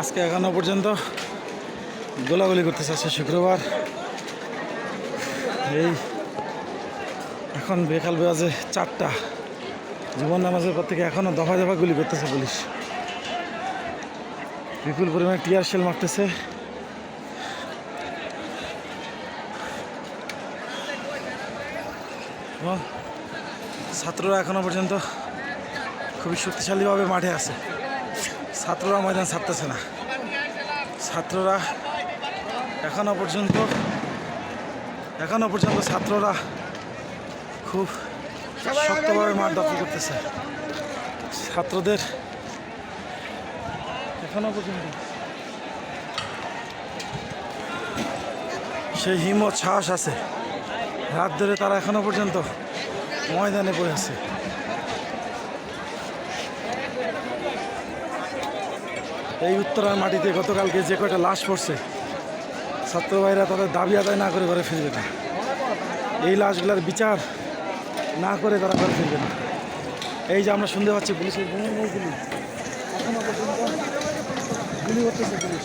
আজকে এখনও পর্যন্ত গোলাগুলি করতে চাচ্ছে শুক্রবার। এই এখন বেকাল বেজে চারটা। জীবন নামাজের পর থেকে এখনও দফা দফা গুলি করতেছে পুলিশ। বিপুল পরিমাণে টিয়ার সেল মারতেছে। ছাত্ররা এখনও পর্যন্ত খুবই শক্তিশালীভাবে মাঠে আছে। ছাত্ররা ময়দান ছাড়তেছে না। ছাত্ররা এখনও পর্যন্ত এখনও পর্যন্ত ছাত্ররা খুব শক্তভাবে মাঠ দখল করতেছে। ছাত্রদের এখনও পর্যন্ত সেই হিম্মত সাহস আছে। রাত ধরে তারা এখনও পর্যন্ত ময়দানে পড়ে আছে। এই উত্তরার মাটিতে গতকালকে যে কয়টা লাশ পড়ছে ছাত্র ভাইরা তাদের দাবি আদায় না করে ঘরে ফিরবে না। এই লাশগুলোর বিচার না করে তারা ঘরে ফিরবে না। এই যে আমরা শুনতে পাচ্ছি পুলিশের গুলি করতেছে পুলিশ।